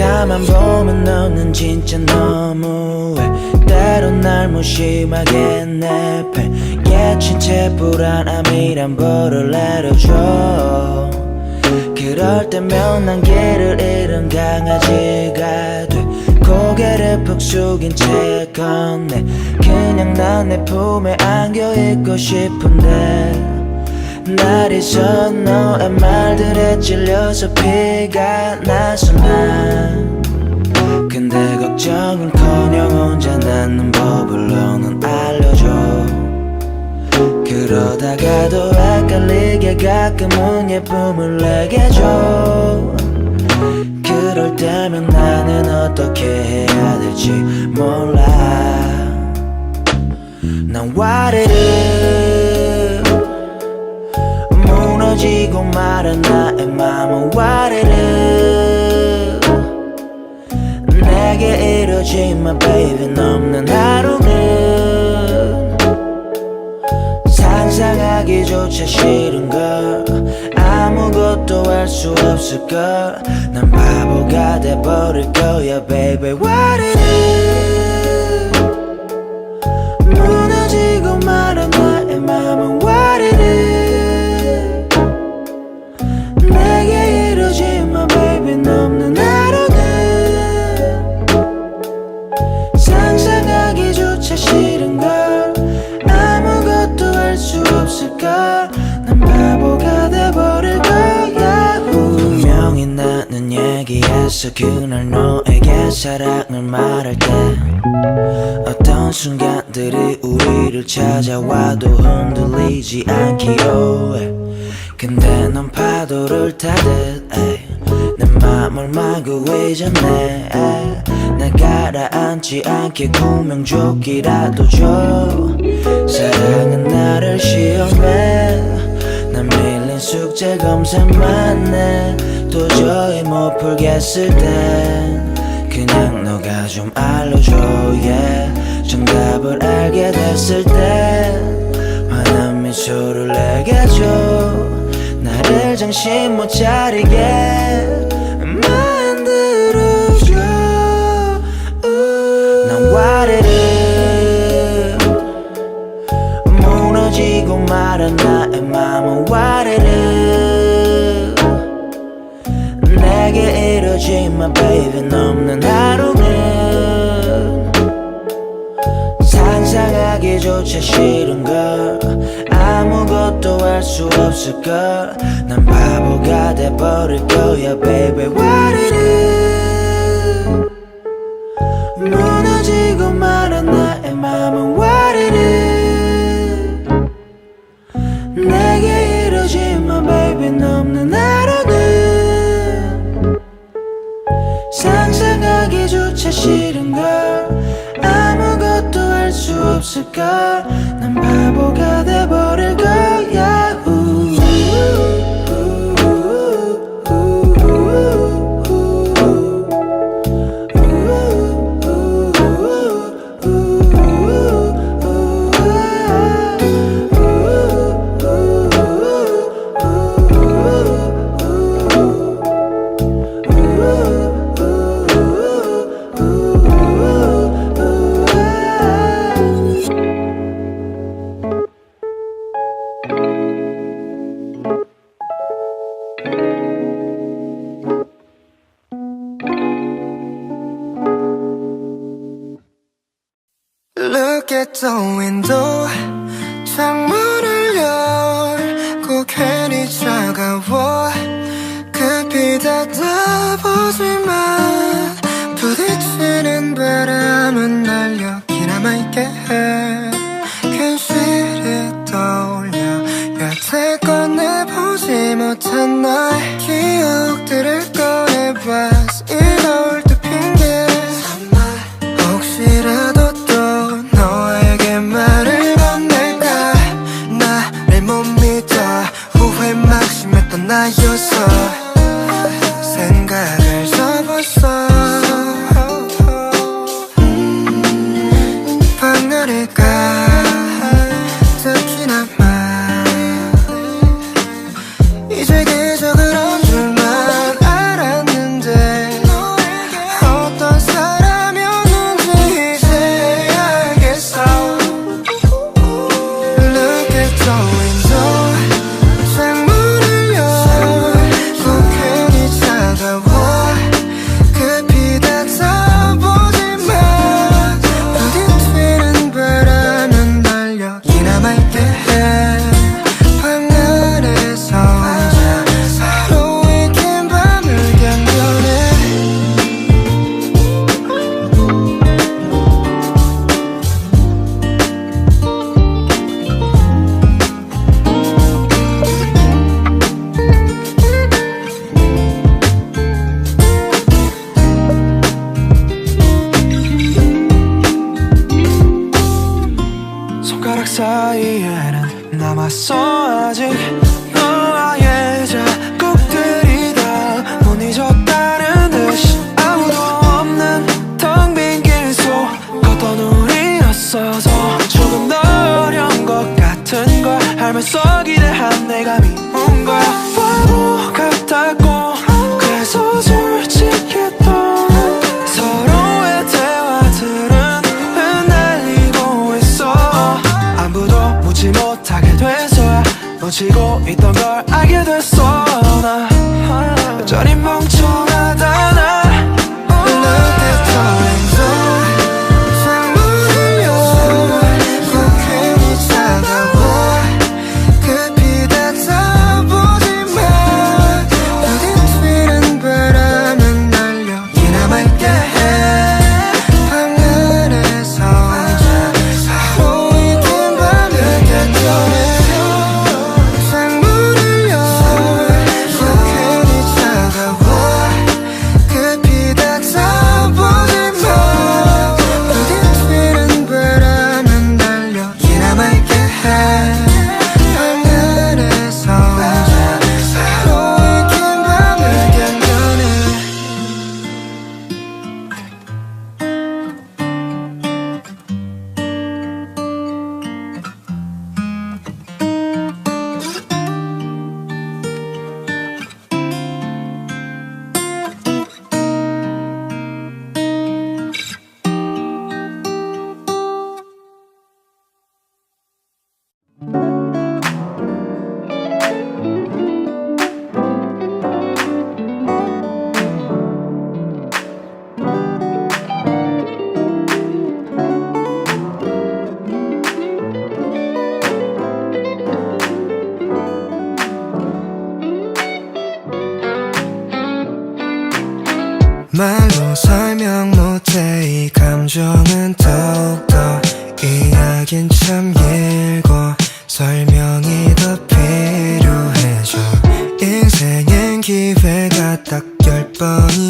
나만 보면 너는 진짜 너무해. 때론 날 무심하게 내패 깨친 채 불안함이란 벌을 내려줘. 그럴 때면 난 길을 잃은 강아지가 돼. 고개를 푹 숙인 채 건네. 그냥 난 내 품에 안겨 있고 싶은데 날 잊어 너의 말들에 찔려서 피가 나서 난 근데 걱정은커녕 혼자 낳는 법을 너는 알려줘. 그러다가도 헷갈리게 가끔은 예쁨을 내게 줘. 그럴 때면 나는 어떻게 해야 될지 몰라. 난 와르르 무너지고 말은 나의 맘은 와르르. 내게 이루어진 my baby 넘는 하루는 상상하기조차 싫은 걸. 아무것도 할 수 없을 걸 난 바보가 돼버릴 거야 baby 와르르 얘기했어 그날 너에게 사랑을 말할 때 어떤 순간들이 우리를 찾아와도 흔들리지 않기로 해. 근데 넌 파도를 타듯 내 맘을 마구 에이, 날 가라앉지 않게 구명조끼라도 줘. 사랑은 나를 시험해. 난 밀린 숙제 검사만 해 도저히 못 풀겠을 땐 그냥 너가 좀 알려줘 yeah. 정답을 알게 됐을 땐 환한 미소를 내게 줘. 나를 정신 못 차리게 만들어줘. 난 와르르. 무너지고 말은 나의 맘은 와르르 이루어진 my baby. 넘는 하루는 상상하기조차 싫은 걸. 아무것도 할 수 없을 걸 난 바보가 돼버릴 거야 baby. 와르르 무너지고 말은 나의 맘은 The window 창문을 열고 괜히 차가워. 급히 닫아보지만 멈추고 있던 걸 알게 됐어. 감정은 더욱더 이야긴 참 길고 설명이 더 필요해져. 인생엔 기회가 딱 열 번이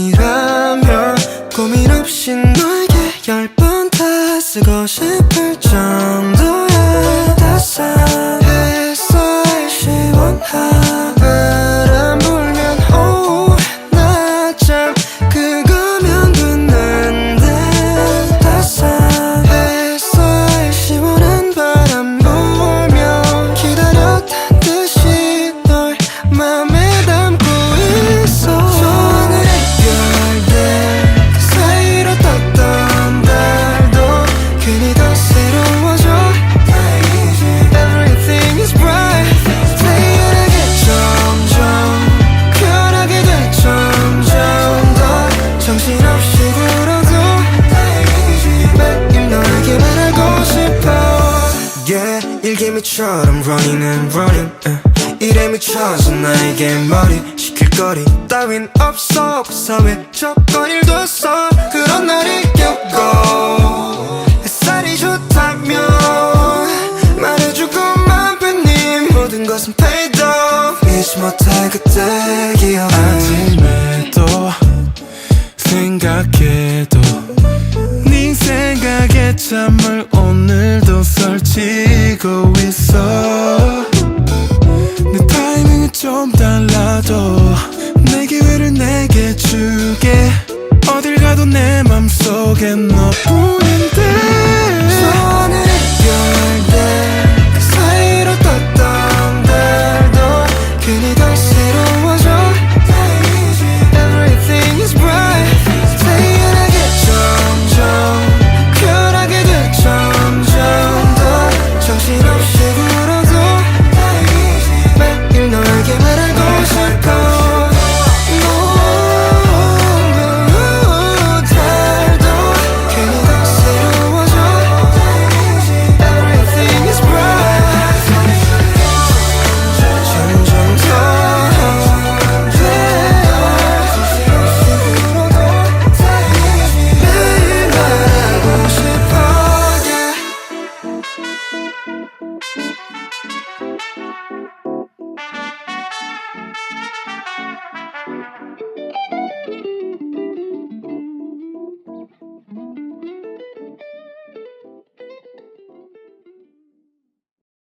내 일개미처럼 running and running uh. 이래 미쳐서 나에게 머리 식힐 거리. 따윈 없어 그 사회 조건일도서 그런 날이 겪고 햇살이 좋다면 말해주고만 팬님. 모든 것은 paid off. 잊지 못할 그때 기억 아직